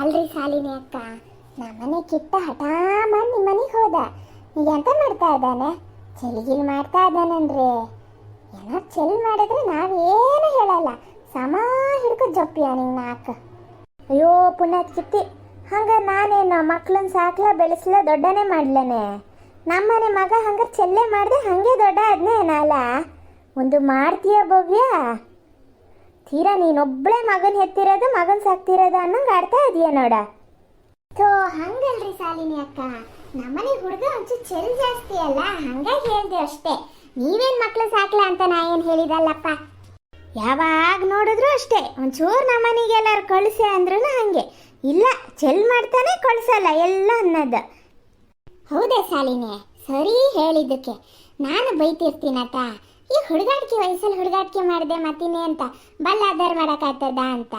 ಅಲ್ರಿ ಶಾಲಿನಿ ಅಕ್ಕ ನಮ್ಮನೆ ಕಿತ್ತ ಹಠ ಮಾಡಿ ನಿಮ್ಮ ಮನೆಗೆ ಹೋದ. ಈಗ ಎಂತ ಮಾಡ್ತಾ ಇದ್ದಾನೆ? ಚೆಲ್ಗಿಲ್ ಮಾಡ್ತಾ ಇದ್ದಾನನ್ರಿ ಏನೋ ಚೆಲ್ ಮಾಡಿದ್ರೆ ನಾವೇನು ಹೇಳಲ್ಲ. ಸಮ ಹಿಡ್ಕೊ ಜಪ್ಪಿಯ ನೀನು ನಾಲ್ಕು ಅಯ್ಯೋ ಪುಣ್ಯದ ಕಿತ್ತಿ, ಹಂಗ ನಾನೇನು ಮಕ್ಳನ್ನ ಸಾಕ್ಲ ಬೆಳೆಸ್ಲ ದೊಡ್ಡನೇ ಮಾಡ್ಲೇನೆ. ನಮ್ಮನೆ ಮಗ ಹಂಗ ಚೆಲ್ಲೆ ಮಾಡ್ದೆ ಹಂಗೆ ದೊಡ್ಡ ಆದ್ನೇ ಏನಲ್ಲ ಒಂದು ಮಾಡ್ತೀಯ ಭವ್ಯ? ತೀರಾ ನೀನೊಬ್ಳೆ ಮಗನ್ ಹೆತ್ತಿರೋದು ಮಗನ್ ಸಾಕ್ತಿರೋದು ಅನ್ನಂಗ್ ಆಡ್ತಾ ಇದೀಯ ನೋಡ. ಥೋ ಹಂಗಲ್ರಿ ಶಾಲಿನಿ ಅಕ್ಕ. ನಮ್ಮನೆ ಹುಡುಗ ಒಂಚೂರು ಚೆಲ್ ಜಾಸ್ತಿ ಅಲ್ಲ ಹಂಗಾಗಿ ಹೇಳ್ದೆ ಅಷ್ಟೇ. ನೀವೇನ್ ಮಕ್ಳು ಸಾಕ್ಲ ಅಂತ ನಾ ಏನ್ ಹೇಳಿದಲ್ಲಪ್ಪ? ಯಾವಾಗ ನೋಡಿದ್ರು ಅಷ್ಟೇ. ಒಂಚೂರು ನಮ್ಮನೆಗೆ ಕಳಿಸೆ ಕಳಿಸಿ ಅಂದ್ರೂ ಹಂಗೆ. ಇಲ್ಲ ಚೆಲ್ ಮಾಡ್ತಾನೆ ಕಳ್ಸಲ್ಲ ಎಲ್ಲ ಅನ್ನೋದು. ಹೌದೇ ಶಾಲಿನಿ ಸರಿ ಹೇಳಿದ್ದಕ್ಕೆ. ನಾನು ಬೈತಿರ್ತೀನಟ ಈ ಹುಡುಗಾಟಿಕೆ ವಯಸ್ಸಲ್ಲಿ ಹುಡುಗಾಟಿಕೆ ಮಾಡಿದೆ ಮತ್ತಿನೇ ಅಂತ ಬಲ್ಲ ಆಧಾರ ಮಾಡೋಕ್ಕಾಗ್ತದ ಅಂತ.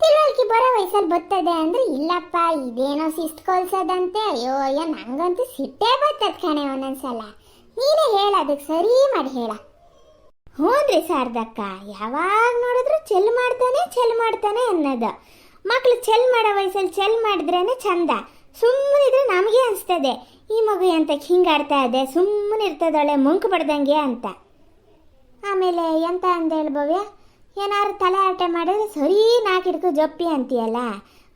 ತಿಳುವಳಿಕೆ ಬರೋ ವಯಸ್ಸಲ್ಲಿ ಬರ್ತದೆ ಅಂದ್ರೆ, ಇಲ್ಲಪ್ಪ, ಇದೇನೋ ಶಿಸ್ತು ಕೊಲ್ಸೋದಂತೆ, ಅಯ್ಯೋ ಅಯ್ಯೋ, ನಂಗಂತೂ ಸಿಟ್ಟೇ ಬರ್ತದ ಕಣೆ ಒಂದೊಂದ್ಸಲ. ನೀನೇ ಹೇಳ ಅದಕ್ಕೆ ಸರಿ ಮಾಡಿ ಹೇಳ. ಹೋದ್ರಿ ಸಾರ್ದಕ್ಕ, ಯಾವಾಗ ನೋಡಿದ್ರು ಚೆಲ್ ಮಾಡ್ತಾನೆ ಚೆಲ್ ಮಾಡ್ತಾನೆ ಅನ್ನೋದು. ಮಕ್ಳು ಚೆಲ್ ಮಾಡೋ ವಯಸ್ಸಲ್ಲಿ ಚೆಲ್ ಮಾಡಿದ್ರೇನೆ ಚಂದ. ಸುಮ್ಮನಿದ್ರೆ ನಮಗೆ ಅನಿಸ್ತದೆ, ಈ ಮಗು ಎಂತ ಹಿಂಗಾಡ್ತಾ ಇದೆ ಸುಮ್ಮನೆ ಇರ್ತದೊಳೆ, ಮುಂಕು ಬಡ್ದಂಗೆ ಅಂತ. ಆಮೇಲೆ ಎಂತ ಅಂದ ಹೇಳ್ಬವ್ಯ ಏನಾದ್ರು ತಲೆ ಆಟ ಮಾಡಿದ್ರೆ ಸರಿ ನಾಕಿಡ್ಕು ಜಪ್ಪಿ ಅಂತೀಯಲ್ಲ,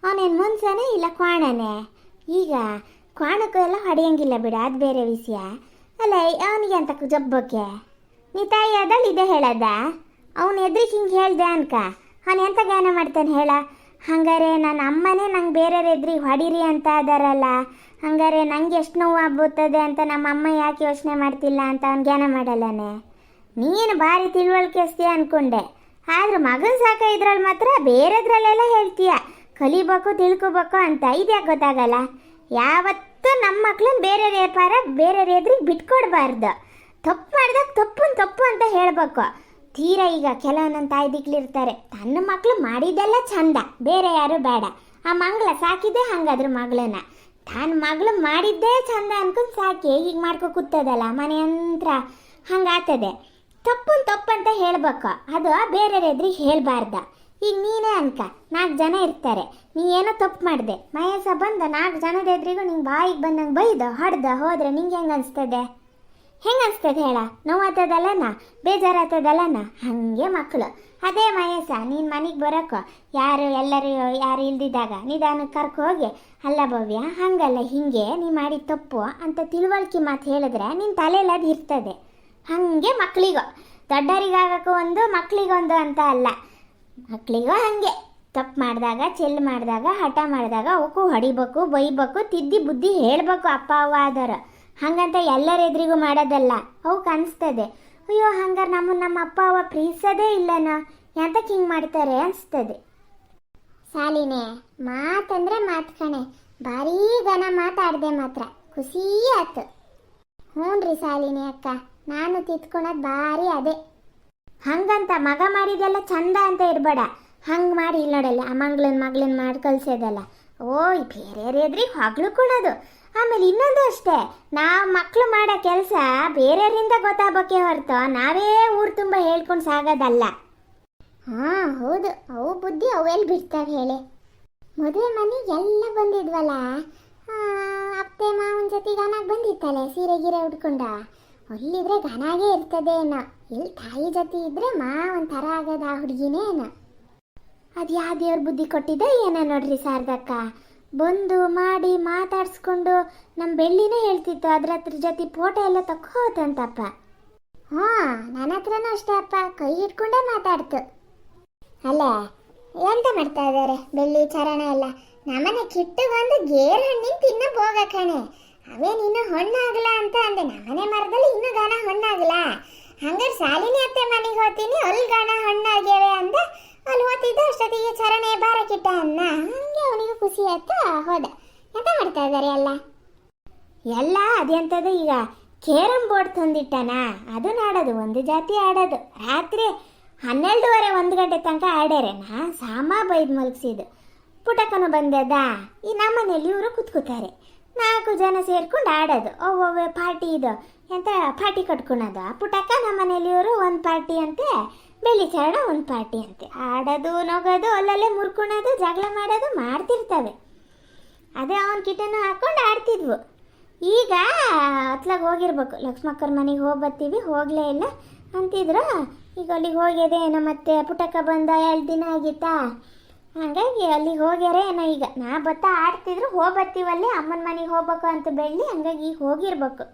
ಅವನೇನು ಮುನ್ಸನೇ ಇಲ್ಲ ಕ್ವಾಣನೆ. ಈಗ ಕ್ವಾಣಕ್ಕೂ ಎಲ್ಲ ಹೊಡೆಯಂಗಿಲ್ಲ ಬಿಡ, ಅದು ಬೇರೆ ವಿಷಯ. ಅಲ್ಲ ಅವನಿಗೆ ಅಂತ ಜಬ್ಬಕ್ಕೆ. ನೀ ತಾಯಿ ಅದಲ್ಲಿ ಇದೆ ಹೇಳದ? ಅವನು ಎದ್ರಿಗೆ ಹಿಂಗೆ ಹೇಳ್ದೆ ಅನ್ಕ. ಅವನು ಎಂತ ಗಾನ ಮಾಡ್ತಾನೆ ಹೇಳ? ಹಂಗಾರೆ ನನ್ನ ಅಮ್ಮನೇ ನಂಗೆ ಬೇರೆಯವ್ರ ಎದ್ರಿಗೆ ಹೊಡಿರಿ ಅಂತ ಅದಾರಲ್ಲ, ಹಂಗಾರೆ ನಂಗೆ ಎಷ್ಟು ನೋವು ಆಗ್ಬೋತದೆ ಅಂತ ನಮ್ಮ ಅಮ್ಮ ಯಾಕೆ ಯೋಚನೆ ಮಾಡ್ತಿಲ್ಲ ಅಂತ ಅವ್ನು ಜ್ಞಾನ ಮಾಡಲ್ಲನೆ? ನೀನು ಭಾರಿ ತಿಳುವಳಿಕೆಸ್ತೀಯ ಅನ್ಕೊಂಡೆ. ಆದ್ರೆ ಮಗನ ಸಾಕ ಇದ್ರಲ್ಲಿ ಮಾತ್ರ ಬೇರೆದ್ರಲ್ಲೆಲ್ಲ ಹೇಳ್ತೀಯ. ಕಲಿಬೇಕು ತಿಳ್ಕೊಬೇಕು ಅಂತ ಇದ್ಯಾಕೆ ಗೊತ್ತಾಗಲ್ಲ. ಯಾವತ್ತೂ ನಮ್ಮ ಮಕ್ಳನ್ನ ಬೇರೆ ವ್ಯಾಪಾರ, ಬೇರೆ ಎದ್ರಿಗೆ ಬಿಟ್ಕೊಡ್ಬಾರ್ದು. ತಪ್ಪು ಮಾಡಿದಾಗ ತಪ್ಪು ತಪ್ಪು ಅಂತ ಹೇಳ್ಬೇಕು. ತೀರ ಈಗ ಕೆಲವೊಂದೊಂದು ತಾಯಿ ದಿಕ್ಲಿರ್ತಾರೆ ತನ್ನ ಮಕ್ಕಳು ಮಾಡಿದ್ದೆಲ್ಲ ಚಂದ, ಬೇರೆ ಯಾರು ಬೇಡ. ಆ ಮಂಗಳ ಸಾಕಿದ್ದೆ ಹಂಗಾದ್ರೆ ಮಗಳನ್ನ. ತನ್ನ ಮಗಳು ಮಾಡಿದ್ದೇ ಚಂದ ಅನ್ಕೊಂಡು ಸಾಕಿ ಈಗ ಮಾಡ್ಕೊ ಕೂತದಲ್ಲ ಮನೆ ಅಂತ್ರ ಹಂಗಾಗ್ತದೆ. ತಪ್ಪು ತಪ್ಪು ಅಂತ ಹೇಳ್ಬೇಕು. ಅದು ಬೇರೆ ಎದ್ರಿಗೆ ಹೇಳ್ಬಾರ್ದ. ಈಗ ನೀನೇ ಅನ್ಕ, ನಾಲ್ಕು ಜನ ಇರ್ತಾರೆ. ನೀ ಏನೋ ತಪ್ಪು ಮಾಡಿದೆ. ಮಹೇಶ ಬಂದ, ನಾಲ್ಕು ಜನದ ಎದುರಿಗೂ ನಿಂಗೆ ಬಾಯಿಗೆ ಬಂದಂಗೆ ಬೈದು, ಹೊಡೆದ, ಹೋದ್ರೆ ನಿಂಗೆ ಹೆಂಗೆ ಅನಿಸ್ತದೆ? ಹೆಂಗೆ ಅನಿಸ್ತದೆ ಹೇಳ? ನೋವಾಗ್ತದಲ್ಲನ ಬೇಜಾರಾಗ್ತದಲ್ಲನ ಹಾಗೆ ಮಕ್ಕಳು ಅದೇ ಮಹೇಶ, ನೀನು ಮನೆಗೆ ಬರೋಕ್ಕೋ ಯಾರು ಎಲ್ಲರೂ ಯಾರು ಇಲ್ದಿದ್ದಾಗ ನಿಧಾನಕ್ಕೆ ಕರ್ಕೊ ಹೋಗಿ, ಅಲ್ಲ ಭವ್ಯ, ಹಂಗಲ್ಲ, ಹಿಂಗೆ, ನೀ ಮಾಡಿದ ತಪ್ಪು ಅಂತ ತಿಳುವಳಿಕೆ ಮಾತು ಹೇಳಿದ್ರೆ ನಿನ್ನ ತಲೆಯಲ್ಲಿ ಅದು ಇರ್ತದೆ. ಹಾಗೆ ಮಕ್ಕಳಿಗೂ ದೊಡ್ಡರಿಗಾಗಕ್ಕೂ ಒಂದು ಮಕ್ಕಳಿಗೊಂದು ಅಂತ ಅಲ್ಲ. ಮಕ್ಕಳಿಗೂ ಹಾಗೆ. ತಪ್ಪು ಮಾಡಿದಾಗ ಚೆಲ್ ಮಾಡಿದಾಗ, ಹಠ ಮಾಡಿದಾಗ ಅವಕ್ಕೂ ಹೊಡಿಬೇಕು, ಬೈಬೇಕು, ತಿದ್ದಿ ಬುದ್ಧಿ ಹೇಳಬೇಕು ಅಪ್ಪ, ಅವ್ವ ಆದವರು ಹಂಗಂತ ಎಲ್ಲರ ಎದುರಿಗೂ ಮಾಡೋದಲ್ಲ. ಅವಕ್ಕೆ ಅನಿಸ್ತದೆ. ಅಯ್ಯೋ, ಹಂಗಾರೆ ನಮ್ಮ ನಮ್ಮ ಅಪ್ಪ, ಅವ್ವ ಪ್ರೀತಿಸೋದೇ ಇಲ್ಲನ? ಎಂತಕ್ಕೆ ಹಿಂಗೆ ಮಾಡ್ತಾರೆ ಅನಿಸ್ತದೆ. ಸಾಲಿನೇ, ಮಾತಂದ್ರೆ ಮಾತು ಕಣೆ. ಭಾರೀ ಘನ ಮಾತಾಡಿದೆ ಮಾತ್ರ. ಖುಷಿ ಆಯ್ತು. ಹ್ಞೂ ರೀ ಸಾಲಿನಿ ಅಕ್ಕ. ನಾನು ತಿತ್ಕೊಳೋದು ಭಾರಿ ಅದೇ. ಹಂಗಂತ ಮಗ ಮಾಡಿದೆಲ್ಲ ಚಂದ ಅಂತ ಇರಬೇಡ. ಹಂಗೆ ಮಾಡಿ ಇಲ್ಲ ನೋಡಲ್ಲ, ಆ ಮಂಗ್ಳನ್ನ ಮಗಳನ್ನ ಮಾಡಿ ಕಳ್ಸೋದಲ್ಲ. ಓಯ್ ಬೇರೆ ಎದ್ರಿ ಹೊಗಳು ಕೊಡೋದು. ಆಮೇಲೆ ಇನ್ನೊಂದು ಅಷ್ಟೇ, ನಾವು ಮಕ್ಕಳು ಮಾಡೋ ಕೆಲಸ ಬೇರೆಯವರಿಂದ ಗೊತ್ತಾಗಬೇಕೆ ಹೊರತು ನಾವೇ ಊರು ತುಂಬ ಹೇಳ್ಕೊಂಡು ಸಾಗೋದಲ್ಲ. ಹಾಂ, ಹೌದು. ಅವು ಬುದ್ಧಿ ಅವೆಲ್ಲಿ ಬಿಡ್ತಾರೆ ಹೇಳಿ. ಮದುವೆ ಮನೆ ಎಲ್ಲ ಬಂದಿದ್ವಲ್ಲ? ಅತ್ತೆ ಮಾವನ ಜೊತೆ ಗಾನಾಗ ಬಂದಿತ್ತಲ್ಲ ಸೀರೆ ಗೀರೆ ಉಟ್ಕೊಂಡ? ಅಲ್ಲಿದ್ರೆ ಇರ್ತದೆ ಅಣ್ಣ ಇಲ್ಲಿ ತಾಯಿ ಜೊತೆ ಇದ್ರೆ ಮಾ ಒಂಥರ ಆಗದ ಆ ಅಣ್ಣ ಅದು ಯಾವ ದೇವ್ರ ಬುದ್ಧಿ ಕೊಟ್ಟಿದ್ದ ಏನ ನೋಡ್ರಿ ಸಾರ್ದಕ್ಕ ಬಂದು ಮಾಡಿ ಮಾತಾಡ್ಸ್ಕೊಂಡು ನಮ್ಮ ಬೆಳ್ಳಿನೇ ಹೇಳ್ತಿತ್ತು, ಅದ್ರ ಹತ್ರ ಜೊತೆ ಫೋಟೋ ಎಲ್ಲ ತಕ್ಕೋತಂತಪ್ಪ. ಹಾಂ ನನ್ನ ಹತ್ರನೂ ಅಷ್ಟೇ ಅಪ್ಪ, ಕೈ ಹಿಡ್ಕೊಂಡೇ ಮಾತಾಡ್ತು. ಅಲ್ಲ, ಎಂತ ಮಾಡ್ತಾ ಇದ್ದಾರೆ ಬೆಳ್ಳಿ ಚರಣ ಎಲ್ಲ? ನಮ್ಮನೆ ಕಿಟ್ಟು ಬಂದು ಗೇರ್ ಹಣ್ಣಿನ ತಿನ್ನ ಹೋಗ ಕಣೆ ಅವೇನ್ ಇನ್ನು ಹಣ್ಣಾಗಲ್ಲ ಅಂತ ಅಂದೆ. ನಮ್ಮನೆ ಮರದಲ್ಲಿ ಇನ್ನೂ ಗಾನ ಹಣ್ಣಾಗಲ್ಲ ಹಂಗಾರೆ ಸಾಲಿನಿ ಅತ್ತೆ ಮನೆಗೆ ಹೋಗ್ತೀನಿ, ಅಲ್ಲಿ ಗಾನ ಹಣ್ಣಾಗ್ಯವೆ ಅಂದ. ಅಲ್ಲಿ ಹೋಗ್ತಿದ್ದ ಅಷ್ಟೊತ್ತಿಗೆ ಚರಣೆ ಬಾರಕಿಟ್ಟ ಅನ್ನ. ಹಂಗೆ ಅವನಿಗೆ ಖುಷಿ ಆಯ್ತು, ಹೋದ. ಎಂತ ಮಾಡ್ತಾ ಇದ್ದಾರೆ ಎಲ್ಲ? ಎಲ್ಲ ಅದೆಂಥದ್ದು ಈಗ ಕೇರಂ ಬೋರ್ಡ್ ತಂದಿಟ್ಟನ. ಅದು ಆಡೋದು ಒಂದು ಜಾತಿ ಆಡೋದು. ರಾತ್ರಿ ಹನ್ನೆರಡುವರೆ ಒಂದು ಗಂಟೆ ತನಕ ಆಡ್ಯಾರೆ ನಾ ಸಾಮ ಬೈದು ಮಲಗಿಸಿದ್ದು. ಪುಟಕನು ಬಂದದ. ಈ ನಮ್ಮನೇಲಿ ಇವರು ಕುತ್ಕೋತಾರೆ. ನಾಲ್ಕು ಜನ ಸೇರ್ಕೊಂಡು ಆಡೋದು. ಒಬ್ಬೊಬ್ಬ ಪಾರ್ಟಿ ಇದು. ಎಂತ ಪಾರ್ಟಿ ಕಟ್ಕೊಳೋದು? ಆ ನಮ್ಮ ಮನೇಲಿ ಇವರು ಒಂದು ಪಾರ್ಟಿ ಅಂತೆ ಬೆಳಿ ಚರಣ ಒಂದು ಪಾರ್ಟಿ ಅಂತೆ. ಆಡೋದು, ನಗೋದು, ಅಲ್ಲಲ್ಲೇ ಮುರ್ಕೊಳೋದು, ಜಗಳ ಮಾಡೋದು ಮಾಡ್ತಿರ್ತವೆ. ಅದೇ ಅವನ ಕಿಟನ್ನು ಹಾಕ್ಕೊಂಡು ಆಡ್ತಿದ್ವು. ಈಗ ಅತ್ಲಾಗ ಹೋಗಿರ್ಬೇಕು. ಲಕ್ಷ್ಮಕ್ಕರ ಮನೆಗೆ ಹೋಗಿ ಬರ್ತೀವಿ, ಹೋಗಲೇ ಇಲ್ಲ. ಅಂತಿದ್ರು, ಈಗ ಅಲ್ಲಿಗೆ ಹೋಗಿದೆ ನಮ್ಮತ್ತೆ ಮತ್ತೆ ಪುಟಕ ಬಂದ, ಎರಡು ದಿನ ಆಗಿತ್ತಾ? ಹಂಗಾಗಿ ಅಲ್ಲಿಗೆ ಹೋಗ್ಯಾರ ಏನೋ ಈಗ. ನಾ ಬತ್ತಾ ಆಡ್ತಿದ್ರು ಹೋಗ್ಬರ್ತೀವಲ್ಲಿ ಅಮ್ಮನ ಮನೆಗೆ ಹೋಗ್ಬೇಕು ಅಂತ ಬೆಳ್ಳಿ ಹಂಗಾಗಿ ಈಗ ಹೋಗಿರ್ಬೇಕು.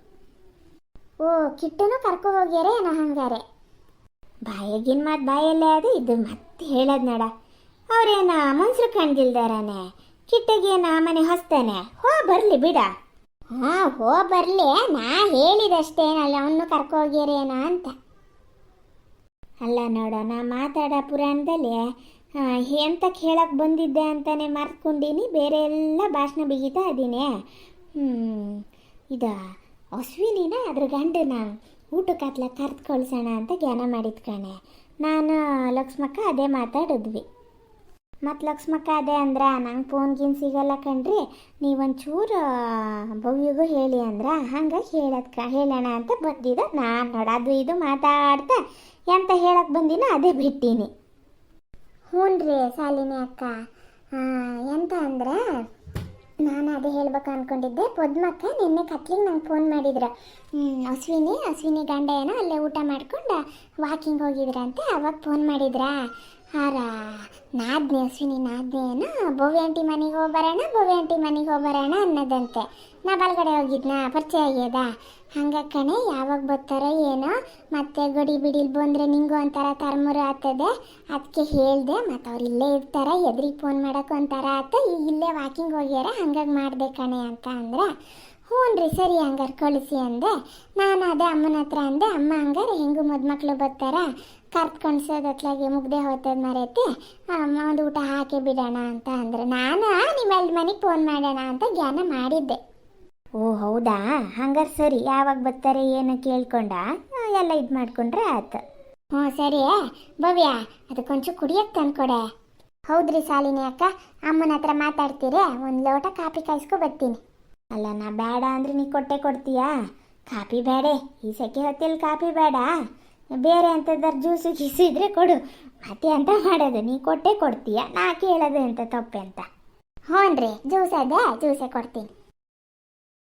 ಓ, ಕಿಟ್ಟನು ಕರ್ಕೊ ಹೋಗ್ಯಾರ ಏನೋ ಹಂಗಾರೆ. ಬಾಯಾಗಿನ ಮಾತು ಬಾಯಲ್ಲೇ ಅದು ಇದು ಮತ್ತೆ ಹೇಳದ್ ನಡ. ಅವ್ರೇನ ಮನ್ಸರು ಕಂಡಿಲ್ದಾರಾನೆ ಕಿಟ್ಟಗೇನ ಮನೆ ಹೊಸ್ತಾನೆ. ಹೋ, ಬರ್ಲಿ ಬಿಡ. ಹಾ, ಹೋ, ಬರ್ಲಿ. ನಾ ಹೇಳಿದಷ್ಟೇನಲ್ಲ ಅವನು ಕರ್ಕೊ ಹೋಗ್ಯಾರೇನ ಅಂತ. ಅಲ್ಲ ನೋಡ, ನಾ ಮಾತಾಡೋ ಪುರಾಣದಲ್ಲಿ ಆ, ಕೇಳಕ್ಕೆ ಬಂದಿದ್ದೆ ಅಂತಾನೆ ಮರ್ತ್ಕೊಂಡೀನಿ. ಬೇರೆ ಎಲ್ಲ ಭಾಷಣ ಬಿಗಿತಾ ಇದ್ದೀನಿ. ಇದು ಅಶ್ವಿನಿನ ಅದ್ರ ಗಂಡನ ಊಟಕ್ಕೆ ಹತ್ಲ ಕರ್ದು ಕಳ್ಸೋಣ ಅಂತ ಜ್ಞಾನ ಮಾಡಿದ್ ಕಣೆ. ನಾನು ಲಕ್ಷ್ಮಕ್ಕ ಅದೇ ಮಾತಾಡಿದ್ವಿ. ಮತ್ತು ಲಕ್ಷ್ಮಕ್ಕ ಅದೇ ಅಂದ್ರೆ ನಂಗೆ ಫೋನ್ ಗೀನ್ ಸಿಗಲ್ಲ ಕಣ್ರಿ. ನೀವೊಂಚೂರು ಭವ್ಯಗೂ ಹೇಳಿ ಅಂದ್ರೆ ಹಂಗಾಗಿ ಹೇಳದ್ ಹೇಳೋಣ ಅಂತ ಬಂದಿದ್ದ ನಾನು ನೋಡದು ಇದು ಮಾತಾಡ್ತಾ ಎಂತ ಹೇಳಕ್ಕೆ ಬಂದಿನ ಅದೇ ಬಿಟ್ಟೀನಿ. ಹ್ಞೂ ರೀ ಶಾಲಿನಿ ಅಕ್ಕ ಎಂತ ಅಂದ್ರೆ ನಾನು ಅದು ಹೇಳ್ಬೇಕು ಅನ್ಕೊಂಡಿದ್ದೆ. ಪದ್ಮಕ್ಕ ನಿನ್ನೆ ಕತ್ಲಿಗೆ ನಂಗೆ ಫೋನ್ ಮಾಡಿದ್ರು. ಹ್ಞೂ ಅಶ್ವಿನಿ ಅಶ್ವಿನಿ ಗಂಡ ಏನೋ ಅಲ್ಲೇ ಊಟ ಮಾಡ್ಕೊಂಡು ವಾಕಿಂಗ್ ಹೋಗಿದ್ರಂತೆ, ಅವಾಗ ಫೋನ್ ಮಾಡಿದ್ರಾ? ಹಾರ, ನಾದ್ನೆ ಅಶ್ವಿನಿ, ನಾದ್ನೆ ಏನೋ ಬೋವಿ ಆಂಟಿ ಮನೆಗೆ ಹೋಗಿ ಬರೋಣ, ಭವ್ಯ ಆಂಟಿ ಮನೆಗೆ ಹೋಗಿ ಬರೋಣ ಅನ್ನೋದಂತೆ. ನಾ ಬಲ್ಗಡೆ ಹೋಗಿದ್ನಾ? ಪರಿಚಯ ಆಗ್ಯದ? ಹಂಗ ಕಣೆ, ಯಾವಾಗ ಬರ್ತಾರೋ ಏನೋ. ಮತ್ತೆ ಗಡಿ ಬಿಡಿಲ್ ಬಂದ್ರೆ ನಿಂಗೂ ಒಂಥರ ತರ್ಮುರ ಆಗ್ತದೆ. ಅದಕ್ಕೆ ಹೇಳ್ದೆ ಮತ್ತು ಅವ್ರು ಇಲ್ಲೇ ಇರ್ತಾರೆ, ಎದ್ರಿಗೆ ಫೋನ್ ಮಾಡೋಕೆ ಒಂಥರ ಆತ. ಈಗ ಇಲ್ಲೇ ವಾಕಿಂಗ್ ಹೋಗ್ಯಾರ, ಹಂಗಾಗಿ ಮಾಡಿದೆ ಕಣೆ ಅಂತ ಅಂದ್ರೆ ಹ್ಞೂ ರೀ ಸರಿ ಹಂಗಾರೆ ಕಳಿಸಿ ಅಂದೆ. ನಾನು ಅದೇ ಅಮ್ಮನ ಹತ್ರ ಅಂದೆ, ಅಮ್ಮ ಹಂಗಾರೆ ಹೆಂಗೂ ಮದುಮಕ್ಳು ಬರ್ತಾರ? ಕರ್ತ್ ಕಣ್ಸೋದತ್ಲಾಗೆ ಮುಗ್ದೆ ಹೋಗ್ತದ ಮರೈತಿ. ಅಮ್ಮ ಒಂದು ಊಟ ಹಾಕಿ ಬಿಡೋಣ ಅಂತ ಅಂದ್ರೆ. ನಾನು ನಿಮ್ಮ ಮನೆಗೆ ಫೋನ್ ಮಾಡೋಣ ಅಂತ ಜ್ಞಾನ ಮಾಡಿದ್ದೆ. ಓ, ಹೌದಾ? ಹಂಗಾರೆ ಸರಿ. ಯಾವಾಗ ಬರ್ತಾರೆ ಏನು ಕೇಳ್ಕೊಂಡ? ಎಲ್ಲ ಇದು ಮಾಡ್ಕೊಂಡ್ರೆ ಆಯ್ತು. ಹ್ಞೂ, ಸರಿ. ಭವ್ಯ ಅದಕ್ಕೊಂಚೂರು ಕುಡಿಯಕ್ಕೆ ತಂದ್ಕೊಡೆ. ಹೌದ್ರಿ ಶಾಲಿನಿ ಅಕ್ಕ. ಅಮ್ಮನ ಹತ್ರ ಮಾತಾಡ್ತೀರಿ. ಒಂದು ಲೋಟ ಕಾಫಿ ಕಾಯಿಸ್ಕೊ ಬರ್ತೀನಿ. ಅಲ್ಲ, ನಾ ಬೇಡ ಅಂದ್ರೆ ನೀ ಕೊಟ್ಟೆ ಕೊಡ್ತೀಯಾ? ಕಾಪಿ ಬೇಡ. ಈ ಸೆಕೆ ಹೊತ್ತಿಲ್ಲಿ ಕಾಪಿ ಬೇಡ. ಬೇರೆ ಅಂತದಾರ ಜ್ಯೂಸು ಗೀಸು ಇದ್ರೆ ಕೊಡು. ಮತ್ತೆ ಅಂತ ಮಾಡೋದು? ನೀ ಕೊಟ್ಟೆ ಕೊಡ್ತೀಯ? ನಾ ಕೇಳೋದು ಅಂತ ತಪ್ಪೆ ಅಂತ. ಹ್ಞೂ ರೀ ಜ್ಯೂಸ್ ಅದೇ, ಜ್ಯೂಸೇ ಕೊಡ್ತೀನಿ.